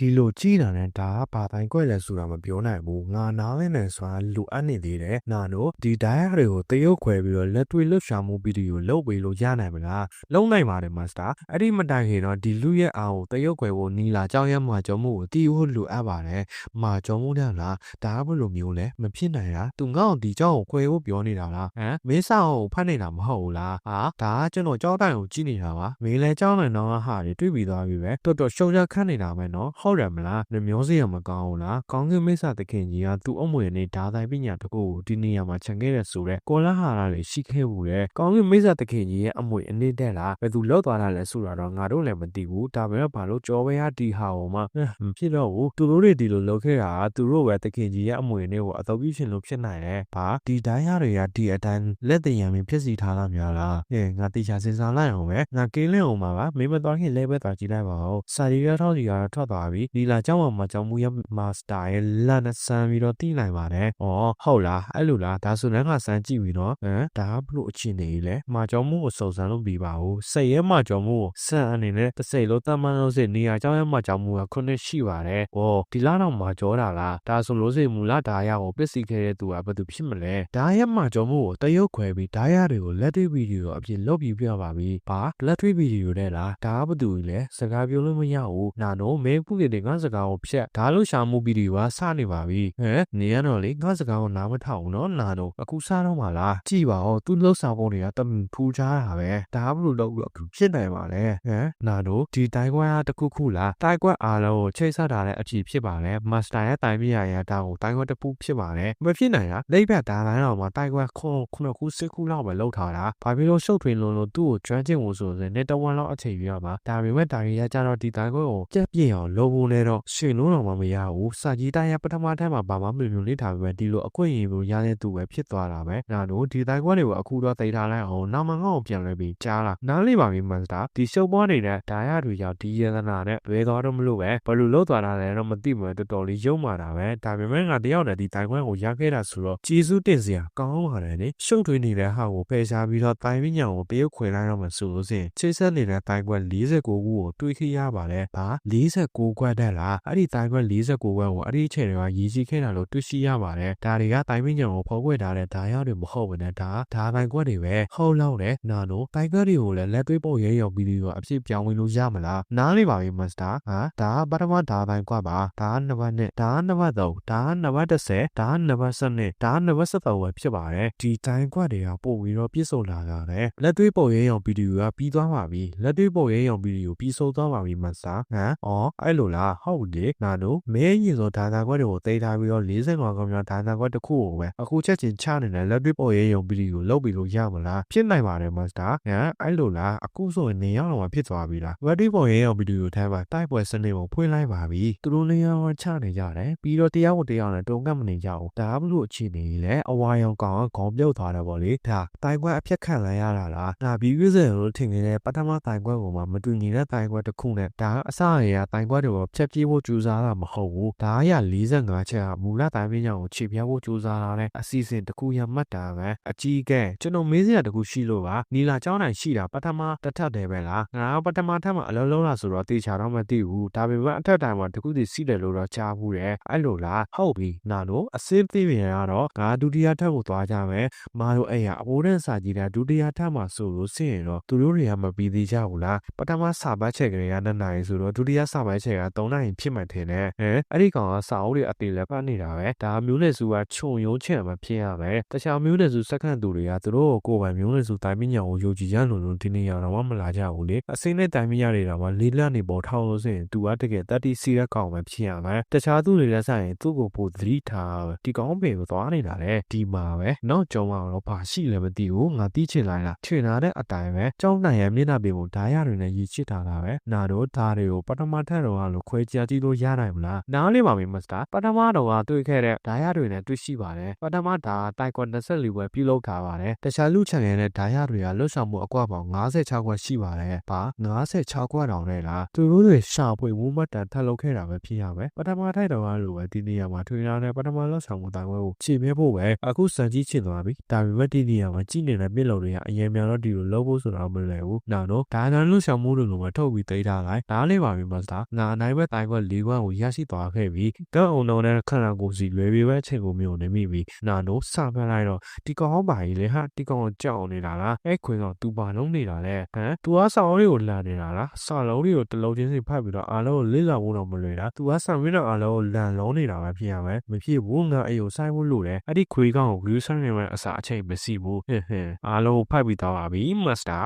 ဒီလိုကြည့်တာနဲ့ဒါကဘာတိုင်းကွက်လဲဆိုတာမပြောနိုင်ဘူးငါနားလဲနေဆိုတာလိုအပ်နေသေးတယ်နာတို့ဒီ diet တွေကိုတရုပ်ခွဲပြီးတော့လက်တွေ့လှုပ်ရှားမှုဗီဒီယိုလုပ်ပေးလို့ရနိုင်မလားလုံးနိုင်ပါတယ်မစတာအဲ့ဒီမတိုင်ခင်တော့ဒီလူရဲ့အားကိုတရုပ်ခွဲဖို့နီလာကြောက်ရမှာကြောမှုကိုတီးဖို့လိုအပ်ပါတယ်မာကြောမှုတဲ့လားဒါကဘယ်လိုမျိုးလဲမဖြစ်နိုင်တာသူငါ့ကိုဒီကြောက်ကိုခွဲဖို့ပြောနေတာလားဟမ်မင်းစောက်ကိုဖတ်နေတာမဟုတ်ဘူးလားဟာဒါကကျွန်တော်ကြောက်တိုင်ကိုကြည့်နေတာပါမင်းလည်းကြောက်နေတော့ဟာတွေတွေ့ပြီးသွားပြီပဲတော်တော်ရှုံရခတ်နေတာပဲနော်ဟုတ်တယ်မလားနှမျိုးစီရမကောင်းဘူးလားကောင်းကင်မိစ္ဆာသခင်ကြီးကသူ့အမွေနဲ့ဒါတိုင်းပညာတကူကိုဒီနေရာမှာခြံခဲ့တဲ့ဆိုတော့ကောလာဟာရလေးရှိခဲ့ဘူးတဲ့ကောင်းကင်မိစ္ဆာသခင်ကြီးရဲ့အမွေအနည်းတက်လားဘယ်သူလောက်သွားတာလဲဆိုတာတော့ငါတို့လည်းမသိဘူးဒါပေမဲ့ဘာလို့ကြောပဲရဒီဟာဟောမှမဖြစ်တော့ဘူးသူတို့တွေဒီလိုလုပ်ခဲ့တာကသူတို့ပဲသခင်ကြီးရဲ့အမွေနဲ့ကိုအတော်ပြရှင်လို့ဖြစ်နိုင်တယ်ဘာဒီတိုင်းရတွေကဒီအတိုင်းလက်တရံပြီးဖြစ်စီထားတာများလားဟဲ့ငါတေချာစဉ်းစားလိုက်အောင်ပဲငါကင်းလင်းအောင်ပါပါမင်းမတော်ခင်လဲပဲသွားကြည့်လိုက်ပါဦးစာရီရထောက်စီကတော့ထွက်သွားပြီဒီလာကျောင်းမှာမကျောင်းမှုရမာစတာရဲ့လာနဲ့ဆန်ပြီးတော့တီးနိုင်ပါတယ်။အော်ဟုတ်လားအဲ့လိုလားဒါဆိုလည်းငါဆန်ကြည့်ပြီနော်ဟမ်ဒါကဘလို့အခြေအနေကြီးလဲမာကျောင်းမှုကိုစုံစမ်းလို့ပြီးပါဘူးစိတ်ရဲမာကျောင်းမှုကိုဆန်အနေနဲ့တစ်စိတ်လို့တမန်လို့စိနေရာကျောင်းရဲမာကျောင်းမှုကခုနှစ်ရှိပါတယ်။အော်ဒီလားတော့မာကျော်တာလားဒါဆိုလို့စိမူလားဒါရကိုပစ်စီခဲ့တဲ့သူကဘယ်သူဖြစ်မလဲဒါရဲမာကျောင်းမှုကိုတရုတ်ခွဲပြီးဒါရတွေကိုလက်တွေ့ဗီဒီယိုအပြင်လုပ်ပြီးပြပါပြီ။ဘာလက်တွေ့ဗီဒီယိုတဲ့လားဒါကဘယ်သူလဲစကားပြောလို့မရဘူး။နာနိုမဲခုတွေငါစကားကိုဖြတ်ဒါလို့ရှာမှုဗီဒီယိုကစနေပါပြီဟမ်နေရတော့လေငါစကားကိုနားမထောင်ဘူးနော်နာတော့အခုစတော့မှလားကြည်ပါဦးသူလှုပ်ဆောင်ပုံတွေကတမဖူးချားတာပဲဒါဘလို့လုပ်လို့အခုဖြစ်နိုင်ပါလဲဟမ်နာတော့ဒီတိုင်ကွာတခုခုလားတိုင်ကွာအားလုံးကိုချိတ်ဆက်တာလည်းအကြည့်ဖြစ်ပါလေမစတာရဲ့တိုင်ပြရရတာကိုတိုင်ကွာတပူဖြစ်ပါလေမဖြစ်နိုင်တာလိပ်ဘက်ဒါတိုင်းတော့မှတိုင်ကွာခုခုနှစ်ခုစစ်ခုလောက်ပဲလောက်ထားတာဘာဖြစ်လို့ရှုပ်ထွေးလုံးလို့သူ့ကိုကျွမ်းကျင်ဖို့ဆိုရင်နဲ့တဝမ်းလောက်အချိန်ပြရမှာဒါပေမဲ့တာရီရကြတော့ဒီတိုင်ကွာကိုကြက်ပြင်းအောင်လုပ်ဖို့လဲတော့ရှင်လုံးတော့မှမရဘူးစာကြီးတိုင်းရပထမတန်းမှာဘာမှမမျိုးလေးထားပဲဒီလိုအခွင့်အရေးကိုရတဲ့သူပဲဖြစ်သွားတာပဲငါတို့ဒီတိုင်ကွက်တွေကိုအခုတော့သိထားလိုက်အောင်နောက်မှငါ့ကိုပြန်လဲပြီးကြားလာနားလေးပါပြီမစတာဒီရှုပ်ပွားနေတဲ့ဒါရတွေကြောင့်ဒီယန္တနာနဲ့ဘယ်သွားတော့မလို့ပဲဘယ်လိုလုပ်သွားတာလဲတော့မသိဘူးတော်တော်လေးယုံမာတာပဲဒါပေမဲ့ငါတယောက်နဲ့ဒီတိုင်ကွက်ကိုရခဲ့တာဆိုတော့ကျေးဇူးတင်စရာကောင်းပါတယ်လေရှုပ်ထွေးနေတဲ့ဟာကိုဖယ်ရှားပြီးတော့တိုင်ပညာကိုတရုတ်ခွေလိုက်တော့မှဆိုလို့စင်ချိတ်ဆက်နေတဲ့တိုင်ကွက်49ခုကိုတွေးခရပါတယ်ဘာ49ခွက်တက်လားအဲ့ဒီတိုင်ကွက်49ခွက်ကိုအဲ့ဒီအချိန်တွေကရည်ရှိခဲ့တာလို့တွေ့ရှိရပါတယ်ဒါတွေကတိုင်ပညာကိုဖော်ခွေထားတဲ့ဒါရတွေမဟုတ်ဘူးနဲ့ဒါဒါတိုင်ကွက်တွေပဲဟုတ်လောက်တယ်နာနိုတိုင်ကွက်တွေကိုလည်းလက်သွေးပုတ်ရဲရောပြီးပြီးတော့အဖြစ်ပြောင်းဝင်လို့ရမလားနားလေးပါပြီမစတာဟာဒါကပထမဒါတိုင်ကွက်ပါဒါကနံပါတ်1ဒါကနံပါတ်3ဒါကနံပါတ်10ဒါကနံပါတ်12ဒါကနံပါတ်13ပဲဖြစ်ပါတယ်ဒီတိုင်ကွက်တွေကပို့ပြီးတော့ပြည့်စုံလာကြတယ်လက်သွေးပုတ်ရဲရောဗီဒီယိုကပြီးသွားပါပြီလက်သွေးပုတ်ရဲရောဗီဒီယိုပြီးဆုံးသွားပါပြီမစတာဟမ်အော်အဲ့လိုလားဟုတ်တယ်နာနိုမဲရင်ဆိုဒါသာကွက်တွေကိုတိတ်ထားပြီးတော့45ကောင်များဒါသာကွက်တစ်ခုကိုပဲအခုချက်ချင်းချနေတဲ့လက်တွေ့ပေါ်ရေးရုံဗီဒီယိုလုပ်ပြီးလို့ရမလားဖြစ်နိုင်ပါတယ်မစတာဟမ်အဲ့လိုလားအခုဆိုရင်နေရောက်တော့ဖြစ်သွားပြီလားလက်တွေ့ပေါ်ရေးရုံဗီဒီယိုထဲမှာတိုက်ပွဲစနစ်ကိုဖွင့်လိုက်ပါပြီသူတို့နေရာမှာချနေကြတယ်ပြီးတော့တရားဝင်တရားနဲ့တုံကတ်မနေကြဘူးဒါဘလို့အခြေအနေလဲအဝါရောင်ကောင်ကခေါင်းပြုတ်သွားတယ်ပေါ့လေဒါတိုင်ကွက်အဖြတ်ခံလိုက်ရတာလားငါပြီးပြည့်စုံလို့ထင်နေတဲ့ပထမတိုင်ကွက်ကိုမှမတူညီတဲ့တိုင်ကွက်တစ်ခုနဲ့ဒါအစရရတိုင်ကွက်တွေကိုဖြတ်ပြေးဖို့ကြိုးစားတာမဟုတ်ဘူးဒါရ45ချက်ကမူလတိုင်ပညာကိုခြေပြဖို့ကြိုးစားတာတဲ့အစီအစဉ်တစ်ခုရမှတ်တာပဲအကြီးကဲကျွန်တော်မေးစရာတစ်ခုရှိလို့ပါနီလာကျောင်းနိုင်ရှိတာပထမတစ်ထပ်တယ်ပဲလားငါကပထမထပ်မှာအလုံးလုံးလားဆိုတော့တေချာတော့မသိဘူးဒါပေမဲ့အထက်တိုင်မှာတစ်ခုစီစီတယ်လို့တော့ကြားဘူးတယ်အဲ့လိုလားဟုတ်ပြီနာလို့အစစ်သိပြန်ရတော့ငါဒုတိယထပ်ကိုသွားကြမယ်မာတို့အဲ့ရအဖိုးတန်းစာကြီးတာဒုတိယထပ်မှာဆိုလို့စင်ရင်တော့သူတို့တွေကမပြီးသေးကြဘူးလားပထမစာပတ်ချက်ကလေးက2နာရီဆိုတော့ဒုတိယစာပတ်ချက်က3နာရီဖြစ်မှထင်တယ်ဟမ်အဲ့ဒီကောင်ကစာအုပ်တွေအတေလည်းပတ်နေတာပဲဒါမျိုးလေစုကခြုံရုံးချင်မှဖြစ်ရမယ်တခြားမျိုးလေစုစက္ကန့်သူတွေကသူတို့ကိုကိုယ်ပိုင်မျိုးလေစုတိုင်းပညာကိုယုံကြည်ကြလို့လို့ဒီနေ့ရောက်တော့မလာကြဘူးလေအစိမ့်နဲ့တိုင်းပညာတွေတော့မလေးလက်နေပေါ်ထောက်လို့ဆိုရင်သူကတကယ်တတိစီရက်ကောင်ပဲဖြစ်ရမယ်တခြားသူတွေလည်းဆိုင်ရင်သူ့ကိုပိုသတိထားဒီကောင်ပေကိုသွားနေတာလေဒီမှာပဲနောက်ကြောင်းကတော့ဘာရှိလဲမသိဘူးငါတီးချင်လိုက်လားချွေနာတဲ့အတိုင်းပဲကြောင်းနိုင်ရမျက်နှာပြင်ကိုဓာရတွေနဲ့ရည်ချစ်ထားတာပဲနာတို့ဓာတွေကိုပထမထက်တော့လို့ခွဲခြားကြည့်လို့ရနိုင်မလားနားလေးပါပြီမစတာပထမတော့ကတွေ့ခဲ့တဲ့ဓာရတွေနဲ့တွေ့ရှိပါတယ်ပထမဓာတိုင်ကွန်24ပွဲပြုလုပ်ထားပါတယ်တခြားလူချန်ရဲ့ဓာရတွေကလွတ်ဆောင်မှုအကွာပေါင်း56ခွက်ရှိပါတယ်ပါ56ခွက်တောင်နဲ့လားသူတို့တွေရှာဖွေဝူးမတ်တန်ထပ်လုပ်ခဲ့တာပဲဖြစ်ရမယ်ပထမထိုက်တော့ကလိုပဲဒီနေရာမှာထွေလာတဲ့ပထမလွတ်ဆောင်မှုတိုင်ပွဲကိုခြေမဲဖို့ပဲအခုစံကြီးချင်သွားပြီဒါပေမဲ့ဒီနေရာမှာကြည့်နေတဲ့ပြည်လုံတွေကအရင်များတော့ဒီလိုလုပ်ဖို့ဆိုတာမလွယ်ဘူးနောက်တော့ဒါနန်လွတ်ဆောင်မှုတွေလိုပဲထုတ်ပြီးသိထားလိုက်ဒါလေးပါပြီမစတာငါအနာနိုင်ဘက်တိုင်းဘက်၄ခွန်းကိုရရှိသွားခဲ့ပြီးတန်အုံတော်နဲ့ခန္ဓာကိုယ်စီလွယ်ပြေပဲအချိန်ကိုမြုံနေမိပြီးနာနိုစဖက်လိုက်တော့ဒီကောင်ဟောပါကြီးလေဟာဒီကောင်ကိုကြောက်နေတာလားအဲ့ခွင်ကောင်သူပါလုံးနေတာလေဟမ်သူကဆောင်းလေးကိုလန်နေတာလားဆောင်းလုံးလေးကိုတလုံးချင်းစီဖတ်ပြီးတော့အားလုံးကိုလေးလာဖို့တော့မလွယ်တာသူကဆောင်းရင်းတော့အားလုံးကိုလန်လုံးနေတာပဲဖြစ်ရမယ်မဖြစ်ဘူးငါအဲ့ကိုဆိုင်ဖို့လို့လေအဲ့ဒီခွေကောင်ကိုဂယူးဆိုင်နေမဲ့အစာအချိန်မရှိဘူးဟင်ဟင်အားလုံးကိုဖတ်ပြီးတော့ပါပြီမစတာ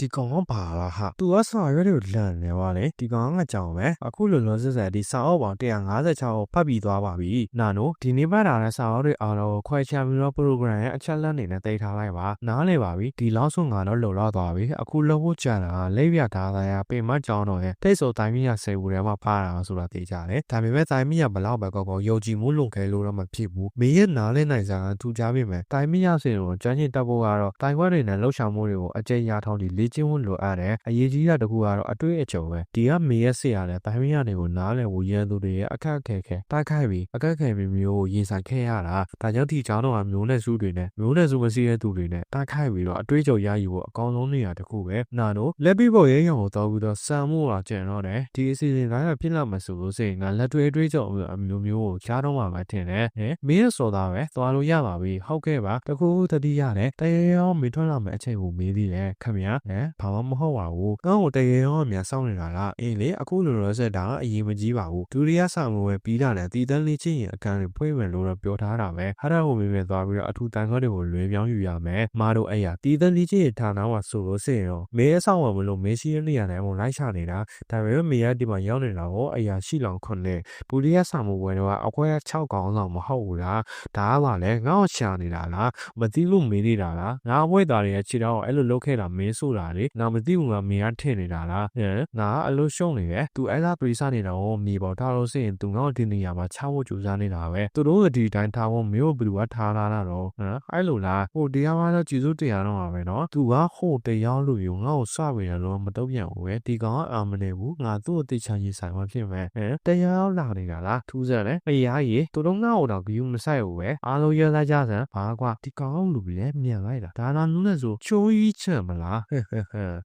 ဒီကောင်ကဘာလားဟာသူကစာရွက်တွေကိုလန့်နေပါလေဒီကောင်ကကြောင်ပဲအခုလိုလောစစ်ဆက်ဒီစာအုပ်ပေါင်း156ကိုဖတ်ပြီးသွားပါပြီနာနိုဒီနေ့ပတ်တာနဲ့စာအုပ်တွေအားလုံးကိုခွဲခြားပြီးတော့ program ရဲ့အချက်လက်နေနဲ့တိတ်ထားလိုက်ပါနားလေပါပြီဒီလောက်ဆုံးကတော့လုံလောက်သွားပြီအခုလောက်ဖို့ကြံတာလိပ်ပြထားတာရပေမကြောင်းတော့ရဲ့တိတ်ဆိုတိုင်းမိရဆယ်ဘူးထဲမှာဖားတာဆိုတာသိကြတယ်ဒါပေမဲ့တိုင်းမိရဘလောက်ပဲကောက်ကောက်ယုံကြည်မှုလုံခဲလို့တော့မဖြစ်ဘူးမင်းရဲ့နားလဲနိုင်စားကထူကြပြီမယ်တိုင်းမိရစင်ကိုကြမ်းကျင်တက်ဖို့ကတော့တိုင်းခွဲတွေနဲ့လှုပ်ရှားမှုတွေကိုအကျဉ်းရထောင်းပြီးလေ့ကျင့်ဖို့လိုအပ်တယ်အရေးကြီးတာတခုကတော့အတွေ့အကြုံပဲဒီကမေရဲ့ဆရာလည်းတိုင်းမရတွေကိုနားလည်ဖို့ရန်သူတွေရဲ့အခက်အခဲခဲတိုက်ခိုက်ပြီးအခက်အခဲမျိုးကိုရင်ဆိုင်ခဲ့ရတာဒါကြောင့်ဒီကျောင်းတော်ကမျိုးနဲ့စုတွေနဲ့မျိုးနဲ့စုမစည်းတဲ့သူတွေနဲ့တိုက်ခိုက်ပြီးတော့အတွေ့အကြုံရယူဖို့အကောင်းဆုံးနေရာတစ်ခုပဲနာတို့လက်ပြီးပေါ်ရဲရုံကိုတောက်ပြီးတော့စံမှုလာကျန်တော့တယ်ဒီအစီအစဉ်တိုင်းကပြစ်လာမှဆိုလို့စိတ်ငါလက်တွေအတွေ့အကြုံအမျိုးမျိုးကိုကြားတော့မှပဲထင်တယ်ဟင်မင်းရဲ့စော်သားပဲသွားလို့ရပါပြီဟုတ်ကဲ့ပါတခုတတိရတယ်တရေရောမေးထွက်လာမယ့်အချိန်ကိုမေးသေးတယ်ခင်ဗျာဟမ်ဘာမှမဟုတ်ပါဘူးကောင်းကိုတရေရောအများစောင့်နေတာလားအေးလေအခုလိုလိုဆက်တာအရင်မကြီးပါဘူးဒူရီယာဆောင်လို့ပဲပြီးတာနဲ့တည်တန်းလေးချင်းရင်အကန်တွေဖွင့်မယ်လို့တော့ပြောထားတာပဲဟာရဟိုမေးမယ်သွားပြီးတော့အထူးတန်ခွက်တွေကိုလွှဲပြောင်းယူရမယ်မာတို့အဲ့ရတည်တန်းလေးချင်းရင်ဌာနမှာဆိုလို့စင်ရောမေးအဆောင်ဝင်မလို့မေးရှိရနေရတယ်မို့လိုက်ချနေတာဒါပေမဲ့မေးရဒီမှာရောက်နေတာကိုအရာရှိလောင်ခွန်းနဲ့ဘူရီယာဆောင်မှုပွဲတော့အခွဲ6ကောင်ဆောင်မဟုတ်ဘူးလားဒါကပါလေငါ့ကိုရှာနေတာလားမသိလို့မေးနေတာလားငါအဝဲသားတွေရဲ့ခြေထောက်ကိုအဲ့လိုလုပ်ခဲ့တာမင်းဆိုတာလေငါမသိဘူးငါမင်းကထင်နေတာလားဟမ်ငါအလိုရှုံးနေတယ်သူအဲ့ဒါပရိစနေတာကိုမြေပေါ်ထားလို့စရင်သူငါ့ကိုဒီနေရာမှာချဖို့ကြိုးစားနေတာပဲသူတို့ကဒီတိုင်းထားဖို့မင်းတို့ဘယ်သူကထားလာတာတော့ဟမ်အဲ့လိုလားဟိုတရားမှတော့ကြည်စိုးတရားတော့မှာပဲနော်သူကဟိုတရားလို့ယူငါ့ကိုစပေးတယ်လို့မတော့ပြန်ဘူးပဲဒီကောင်ကအာမနေဘူးငါသူ့ကိုတိတ်ချရေးဆိုင်မှဖြစ်မယ်ဟမ်တရားလာနေတာလားထူးစက်လေအရာကြီးသူတို့ငါ့ကိုတော့ဂယူမဆိုင်ဘူးပဲအားလုံးရလာကြစမ်းဘာကွာဒီကောင်လူပြီလေမြန်လိုက်တာဒါနာနူးနဲ့ဆိုချိုးကြီးချက်မလားဟဲ့ဟဲ့ဟဲ့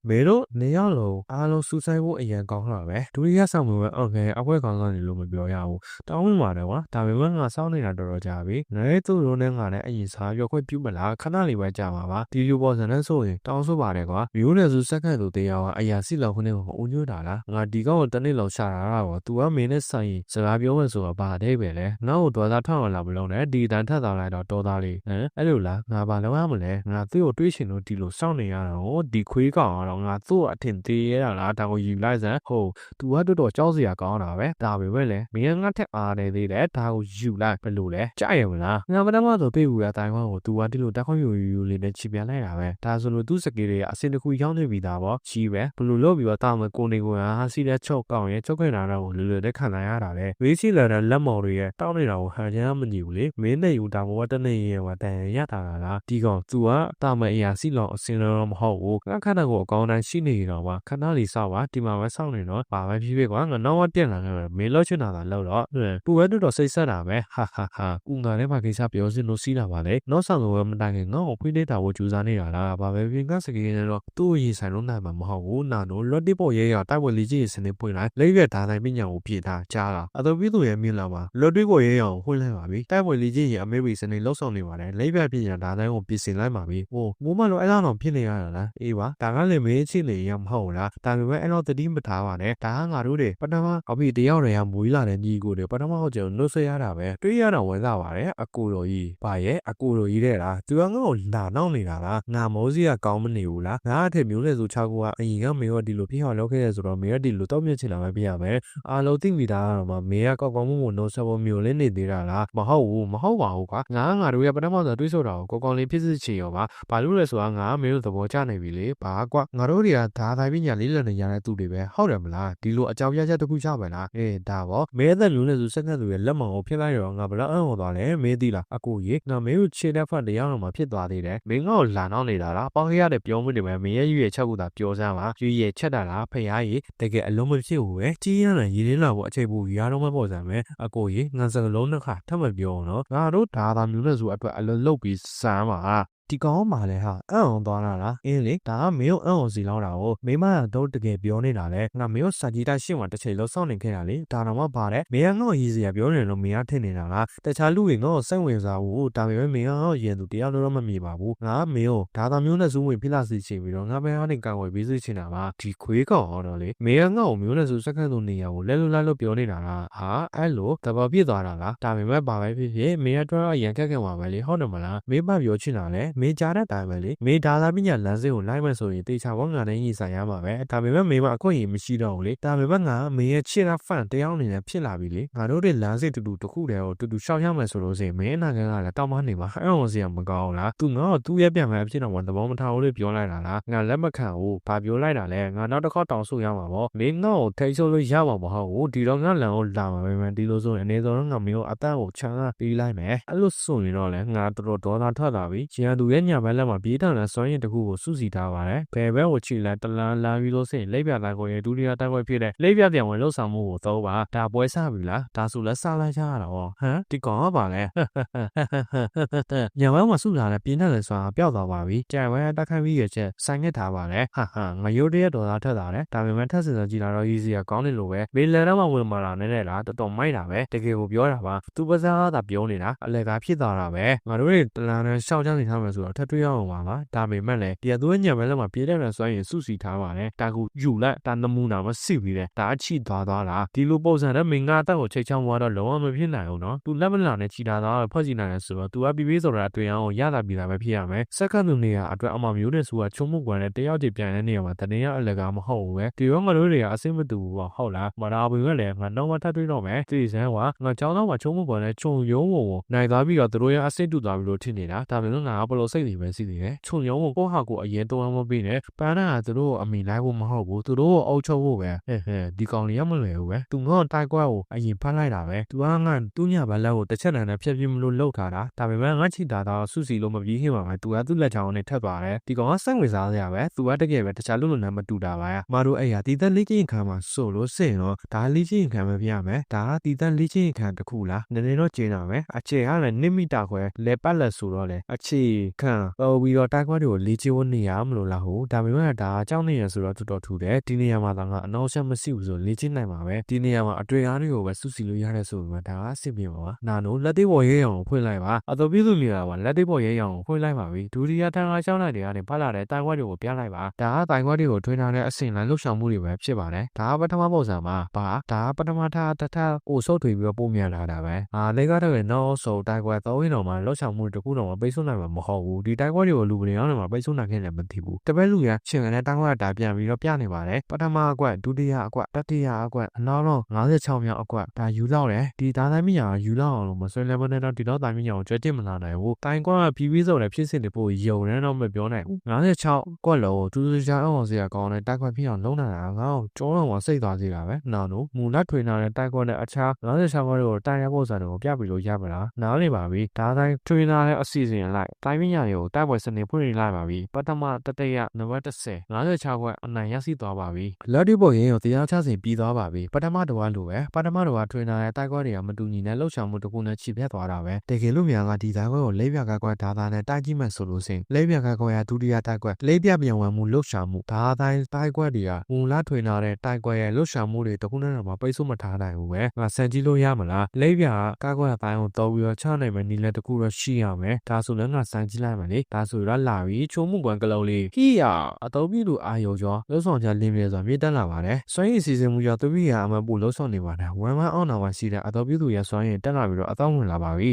မေတို့နေရလုံးအားလုံးစူဆိုင်ဖို့အရန်ကောင်းလာပဲဒုတိယဆောင်ပွဲအော်ငယ်အဖွဲကောင်းကနေလို့မပြောရဘူးတောင်းဝင်ပါတယ်ကွာဒါပေမဲ့ငါစောင့်နေတာတော်တော်ကြာပြီငါလည်းသူ့လိုနဲ့ငါနဲ့အရင်စားပြောခွင့်ပြုမလားခဏလေးပဲကြာမှာပါဒီယူပေါ်စံနဲ့ဆိုရင်တောင်းဆိုပါတယ်ကွာရိုးနဲ့ဆိုစက္ကန့်လိုတရားကအရာစီလောက်ခွနဲ့ကိုအုံညွှတာလားငါဒီကောင်ကိုတနေ့လောက်ရှာတာတော့ तू ကမင်းနဲ့ဆိုင်ရင်စကားပြောမယ်ဆိုတာဗာတဲ့ပဲလေငါ့ကိုဒေါ်လာထောက်အောင်လာမလို့နဲ့ဒီတန်ထက်သွားလိုက်တော့တော်သားလေးဟမ်အဲ့လိုလားငါဘာလုပ်ရမလဲငါသူ့ကိုတွေးရှင်လို့ဒီလိုစောင့်နေရတာဟောဒီခွေးကောင်တော့ငါသူ့အထင်သေးရတာလားဒါကိုယူလိုက်စမ်းဟုတ်သူကတော်တော်ကြောက်စရာကောင်းတာပဲဒါပဲပဲလေမင်းငါထက်အားနေသေးတယ်ဒါကိုယူလိုက်ဘယ်လိုလဲကြရမလားငါပထမဆိုပြေးဘူးရတိုင်းခွန်းကိုသူကဒီလိုတက်ခွန်းယူယူလေးနဲ့ချီပြန်လိုက်တာပဲဒါဆိုလို့သူ့စကေးတွေအစင်တစ်ခုရောက်နေပြီသားပေါ့ကြီးပဲဘယ်လိုလုပ်ပြီးတော့တာမကိုနေကိုဟာစီလက်ချုပ်ကောင်ရဲ့ချုပ်ခွင်လာတော့လူလူတက်ခံနိုင်ရတာပဲဝေးစီလာတဲ့လက်မော်တွေရဲ့တောင်းနေတာကိုဟန်ချမ်းမညီဘူးလေမင်းနဲ့ယူတာဘောတနေရဲ့ဟာတန်ရတာလားဒီကောင်သူကတာမအရာစီလောင်အစင်တော့မဟုတ်ဘူးငါခဏကိုအကောင်းတိုင်းရှိနေတော့ပါခဏလေးစောက်ပါဒီမှာပဲစောင့်နေတော့ဘာပဲဖြစ်ဖြစ်ကွာငါနောက်ဝတက်လာခဲ့မင်းလို့ချင်တာသာလောက်တော့ပူဝဲတူတော့စိတ်ဆက်တာပဲဟာဟာဟာဦးငါလည်းမကိစ္စပြောစင်လို့စီးတာပါလေနောက်ဆောင်လို့မတိုင်ခင်ငါ့ကိုဖိနေတာကိုကြိုးစားနေတာလားဘာပဲဖြစ်ငါစကေးနေတော့သူ့ရေဆိုင်လုံးနိုင်မှာမဟုတ်ဘူးနာတို့လော့တစ်ပေါ်ရဲရတိုက်ပွဲလေးကြီးစနေပွင့်လိုက်လက်ရွက်ဓာတ်တိုင်းပညာကိုပြေထားကြားတာအတော်ပြီးသူရဲ့မြင်လာပါလော့တစ်ပေါ်ရဲရအောင်ဖွင့်လိုက်ပါပြီတိုက်ပွဲလေးကြီးရဲ့အမေရိစနေလောက်ဆောင်နေပါတယ်လက်ရွက်ပညာဓာတ်တိုင်းကိုပြင်ဆင်လိုက်ပါပြီဟိုမိုးမလို့အဲ့လောက်တော့ဖြစ်နေရတာလားအေးပါဒါကလည်းမင်းချစ်လေရမဟုတ်လားဒါပေမဲ့အဲ့တော့တတိမထားပါနဲ့ဒါကငါတို့တွေပထမအဖေတယောက်တည်းကမွေးလာတဲ့ညီကိုတွေပထမဟုတ်ကြုံလွတ်ဆွေးရတာပဲတွေးရတော့ဝင်စားပါတယ်အကိုတော်ကြီးပါရဲ့အကိုတော်ကြီးတဲ့လားသူကငါ့ကိုလာနောက်နေတာလားငါမိုးစီကကောင်းမနေဘူးလားငါအထက်မျိုးနဲ့ဆို6ခုကအရင်ကမေကဒီလိုပြဟောက်လောက်ခဲ့ရဆိုတော့မေကဒီလိုတောက်မြင့်ချင်လာမှပြရမယ်အားလုံးသိမိတာကတော့မှမေကကောက်ကောက်မှုမှုနိုးဆက်ဖို့မျိုးလေးနေသေးတာလားမဟုတ်ဘူးမဟုတ်ပါဘူးကွာငါငါတို့ရပထမဆုံးတွေးဆိုတာကိုကောက်ကောက်လေးဖြစ်စစ်ချင်ရောပါဘာလို့လဲဆိုတာငါမေတို့သဘောကျနေပြီလေဘာကွာငါတို့တွေကဒါတိုင်းပညာလေးလည်နေရတဲ့သူတွေပဲဟုတ်တယ်မလားဒီလိုအကြောင်းရချက်တစ်ခုချပဲလားအေးဒါပေါ့မဲသက်လူနဲ့ဆိုစက်သက်လူရဲ့လက်မောင်ကိုဖြစ်လိုက်ရောငါဘယ်တော့အံ့ဩသွားလဲမေးသီးလားအကိုကြီးငါမေကိုခြေတက်ဖတ်တရားတော်မှာဖြစ်သွားသေးတယ်မင်းငါ့ကိုလာနောက်နေတာလားပေါင်းရတဲ့ပြောမှုတွေပဲမင်းရဲ့ရွေချက်ကူတာပြောစမ်းပါရွေရဲ့ချက်တာလားဖះကြီးတကယ်အလုံးမဖြစ်ဘူးပဲကြီးရတဲ့ရည်ရင်းလာဖို့အချိန်ပူရတော့မပေါ့စမ်းပဲအကိုကြီးငါစကလုံးနှစ်ခါထပ်မပြောအောင်နော်ငါတို့ဒါသာမျိုးနဲ့ဆိုအတွက်အလုံးလုတ်ပြီးစမ်းပါ ဒီကောင်မှလည်းဟာအံ့အောင်သွားတာလားအင်းလေဒါကမင်းကိုအံ့အောင်စီလောက်တာကိုမိမကတော့တကယ်ပြောနေတာလေငါမင်းကိုစာကြည့်တိုက်ရှင်းမှာတစ်ချိန်လုံးစောင့်နေခဲ့တာလေဒါတော့မှပါတယ်မင်းကငေါ့ရေးစရာပြောနေလို့မင်းကထင်နေတာလားတခြားလူတွေငေါ့စိတ်ဝင်စားဘူးဒါပေမဲ့မင်းကငေါ့ရင်သူတရားလို့တော့မမြင်ပါဘူးငါမင်းကိုဒါသာမျိုးနဲ့စူးဝင်ဖိလာစီချင်ပြီးတော့ငါဘယ်ကနေကန်ဝယ်ပေးစီချင်တာပါဒီခွေးကောင်ဟောတော့လေမင်းကငေါ့ကိုမျိုးနဲ့စူးစက္ကန့်သူနေရကိုလဲလို့လိုက်လို့ပြောနေတာလားဟာအဲ့လိုတဘာပြစ်သွားတာလားဒါပေမဲ့ပါပဲဖြစ်ဖြစ်မင်းကတော့အရန်ခက်ခဲမှာပဲလေဟုတ်တယ်မလားမင်းမပြောချင်တာလေမင်းကြားတဲ့တိုင်းပဲလေမင်းဒါသာပညာလမ်းစဉ်ကိုလိုက်မယ်ဆိုရင်တေချာဘောငါနဲ့ညီဆိုင်ရမှာပဲဒါပေမဲ့မင်းမအခွင့်အရေးမရှိတော့ဘူးလေဒါပေမဲ့ငါမင်းရဲ့ချစ်တာဖန်တယောက်အနေနဲ့ဖြစ်လာပြီလေငါတို့တွေလမ်းစဉ်တူတူတစ်ခုတည်းကိုတူတူရှောက်ရမယ်ဆိုလို့ရှိရင်မင်းအနာဂတ်ကလည်းတောင်းမနေမှာအဲ့အောင်စရာမကောင်းလားသူငါ့ကိုသူ့ရဲ့ပြန်မယ်အဖြစ်တော့သဘောမထားဘူးလို့ပြောလိုက်တာလားငါလက်မခံဘူးဘာပြောလိုက်တာလဲငါနောက်တစ်ခေါက်တောင်းဆိုရမှာပေါ့မင်းငါ့ကိုထိတ်ဆိုးလို့ရမှာမဟုတ်ဘူးဒီတော့ငါလမ်းကိုလာမှာပဲမဒီလိုဆိုရင်အနေဆုံးငါမျိုးအတန်းကိုချမ်းသာပေးလိုက်မယ်အဲ့လိုဆိုရင်တော့လေငါတော်တော်ဒေါသထွက်လာပြီဂျန်သူရဲ့ညာဘက်လက်မှာပြေးထောင်တဲ့စွမ်းရည်တစ်ခုကိုစုစည်းထားပါတယ်ဘယ်ဘက်ကိုချီလဲတလန်းလာပြီးလို့ဆိုရင်လိပ်ပြတိုင်းကိုရဲ့ဒုတိယတိုက်ပွဲဖြစ်တဲ့လိပ်ပြပြန်ဝင်လှုပ်ဆောင်မှုကိုသုံးပါဒါပွဲဆပြီလားဒါဆိုလဲစလိုက်ကြရတာဟောဟမ်ဒီကောင်ကပါလဲညာဘက်မှာစုလာတဲ့ပြင်းတဲ့လေစွမ်းပျောက်သွားပါပြီကြံဝဲတက်ခိုင်းပြီးရချက်ဆိုင်ငစ်ထားပါလေဟာဟာငရုတ်တရက်ဒေါ်လာထက်တာလေဒါပေမဲ့ထက်စင်စကြည့်လာတော့ easy ကကောင်းတယ်လို့ပဲမေလန်တော့မှဝင်มาလာနေတယ်လားတော်တော်မိုက်တာပဲတကယ်ကိုပြောတာပါသူပါစားသာပြောနေတာအလဲကဖြစ်သွားတာပဲငါတို့တွေတလန်နဲ့ရှောက်ချနေထားမယ်ဆိုတော့ထပ်တွေ့ရအောင်ပါပါဒါပေမဲ့လည်းတရားသူညံပဲလက်မှာပြေးတဲ့နဲ့စွမ်းရင်စုစီထားပါလေတာကူယူလိုက်တာနမူနာမစစ်ပြီးတယ်ဒါအချီသွားသွားတာဒီလိုပုံစံနဲ့မင်းကအတက်ကိုချိတ်ချောင်းသွားတော့လုံးဝမဖြစ်နိုင်ဘူးနော်သူလက်မလာနဲ့ချီတာတော့ဖွဲ့စီနိုင်တယ်ဆိုတော့သူကပြီးပြီးဆိုတာအတွင်အောင်ရလာပြီးတာပဲဖြစ်ရမယ်စက္ကန့်သူနေရအတွက်အမမျိုးနဲ့ဆိုကချုံမှုကွန်နဲ့တယောက်တည်းပြန်တဲ့နေရာမှာတနေရအလကမဟုတ်ဘူးပဲဒီရောငါတို့တွေကအဆင်မတူဘူးပေါ့ဟုတ်လားမနာဘူးလည်းငါတော့မထပ်တွေ့တော့မယ်ဒီစမ်းကငါကြောင်းတော့မှချုံမှုကွန်နဲ့ခြုံယုံဝုံနိုင်သွားပြီးတော့သူတို့ရဲ့အဆင်တူသွားပြီလို့ထင်နေတာဒါပေမဲ့ငါကဘလို့စိတ်တွေပဲစီနေတယ်ခြုံယုံဝုံကိုဟာကိုအရင်တော့မပြီးနဲ့ပန်းနာကသူတို့ကိုအမိလိုက်ဖို့မဟုတ်ဘူးသူတို့ကိုအုပ်ချုပ်ဖို့ပဲဟဲ့ဟဲ့ဒီကောင်လေးရမလွယ်ဘူးပဲသူငေါ့တိုက်ကွက်ကိုအရင်ဖမ်းလိုက်တာပဲသူကငါသူ့ညဘက်လက်ကိုတစ်ချက်တန်းနဲ့ဖြတ်ပြမလို့လှုပ်ထားတာဒါပေမဲ့ငါချီတာတော့စုစီလို့မပြေးခင်ပါပဲသူကသူ့လက်ချောင်းနဲ့ထပ်သွားတယ်ဒီကောင်ကစိတ်ဝင်စားစရာပဲသူကတကယ်ပဲတခြားလူလူနဲ့မတူတာပါရမတို့အဲ့ရတီသက်လေးချင်းခံမှာဆိုလို့စင်တော့ဒါလေးချင်းခံမပြရမယ်ဒါကတီသက်လေးချင်းခံတစ်ခုလားနည်းနည်းတော့ကျင်းတာပဲအခြေကလည်းနစ်မီတာခွဲလဲပတ်လက်ဆိုတော့လေအခြေခံပေါ်ပြီးတော့တိုက်ခွက်တွေကိုလေးချဖို့နေရမလို့လားဟုတ်ဒါပေမဲ့ဒါအကြောင်းနေရဆိုတော့တော်တော်ထူတယ်ဒီနေရာမှာတော့ငါအနောက်ချက်မရှိဘူးဆိုလေးချင်းနိုင်မှာပဲဒီနေရာမှာအတွေ့အကြုံတွေကိုပဲစုစည်းလို့ရတဲ့ဆိုပေမဲ့ဒါကအဆင်ပြေပါပါနာနိုလက်သေးပေါ်ရဲရောင်ကိုဖွင့်လိုက်ပါအတော်ပြည့်စုံနေတာပါလက်သေးပေါ်ရဲရောင်ကိုဖွင့်လိုက်ပါပြီဒုတိယထန်ကရှောင်းလိုက်တွေကနေဖတ်လာတဲ့တိုင်ခွက်တွေကိုပြလိုက်ပါဒါကတိုင်ခွက်တွေကိုထွင်းထားတဲ့အဆင့်လမ်းလှုပ်ဆောင်မှုတွေပဲဖြစ်ပါတယ်ဒါကပထမပုံစံပါဘာဒါကပထမထားတထကိုဆုပ်ထွေပြီးတော့ပုံမြန်လာတာပဲအာလက်ကတော့နောက်ဆိုတိုင်ခွက်သုံးရင်တော့မှလှုပ်ဆောင်မှုတစ်ခုတော့မပိတ်ဆို့နိုင်မှာမဟုတ်ဘူးဒီတိုင်ခွက်တွေကိုလူပလင်အောင်မှာပိတ်ဆို့နိုင်ခဲ့တယ်မသိဘူးတပည့်လူရရှင်ကနေတိုင်ခွက်တာပြန်ပြီးတော့ပြနေပါတယ်ပထမအကွက်ဒုတိယအကွက်တတိယအကွက်အနောက်တော့56မြောက်အကွက်ဒါယူလောက်တယ်ဒီသားသမီးညာယူလောက်အောင်လို့မဆွဲလဲမနဲ့တော့ဒီတော့သားသမီးညာကိုကြွတင်မလာနိုင်ဘူးတိုင်ခွက်ကပြီးပြီးဆိုလည်းဖြစ်စစ်တွေပို့ယုံနေတော့မပြောနိုင်ဘူး56ကွက်လုံးတူတူချာအောင်စရာကောင်းတဲ့တိုက်ခွက်ဖြစ်အောင်လုံးနေတာငါ့ကိုကြောတော့မှစိတ်သွားစီတာပဲနာတို့မူလထွေနာတဲ့တိုက်ခွက်နဲ့အခြား56ခွက်တွေကိုတိုင်ရဖို့စံတွေကိုပြပြီးလို့ရပါလားနားနေပါပြီဒါတိုင်းထွေနာတဲ့အစီအစဉ်လိုက်တိုင်းပညာတွေကိုတိုက်ပွဲစနေဖွင့်လိုက်ပါပြီပထမတတိယနံပါတ်30 56ခွက်အနိုင်ရရှိသွားပါပြီလက်ဒီပေါ်ရင်ကိုတရားချစဉ်ပြီးသွားပါပြီပထမတော့လိုပဲပထမတော့ထွေနာတဲ့တိုက်ခွက်တွေကမတူညီတဲ့လှုပ်ဆောင်မှုတစ်ခုနဲ့ခြေပြတ်သွားတာပဲတကယ်လို့များကဒီတိုက်ခွက်ကိုလေးပြကကွက်ဒါသာနဲ့တိုက်ကြည့်မှဆိုလို့စင်လေးပြကကွက်ရဒုတိယတိုက်ခွက်လေးပြပြန်ဝင်မှုလှုပ်ဆောင်မှုဒါတိုင်းတိုက်ခွက်တွေကမူလထွေနာတဲ့တိုက်ခွက်ရဲ့လှုပ်ဆောင်မှုတွေတခုနဲ့တော့မပိတ်ဆို့မထားနိုင်ဘူးပဲငါစံကြည့်လို့ရမလားလေးပြကကားခွက်အတိုင်းကိုတောပြီးတော့ချနိုင်မယ်နီလည်းတခုတော့ရှိရမယ်ဒါဆိုလည်းငါစံကြည့်လိုက်မယ်လေဒါဆိုတော့လာပြီချိုးမှုကွန်ကလုံးလေးဟီယာအတော်ပြလူအာယုံကျော်လှုပ်ဆောင်ချလင်းမြေစွာမြေတက်လာပါတယ်စွမ်းရည်စီစဉ်မှုကြောင့်သူပြရအမပူလှုပ်ဆောင်နေပါတယ်ဝမ်မအောင်နာဝရှိတဲ့အတော်ပြသူရဲ့စွမ်းရည်တက်လာပြီးတော့အသောဝင်လာပါပြီ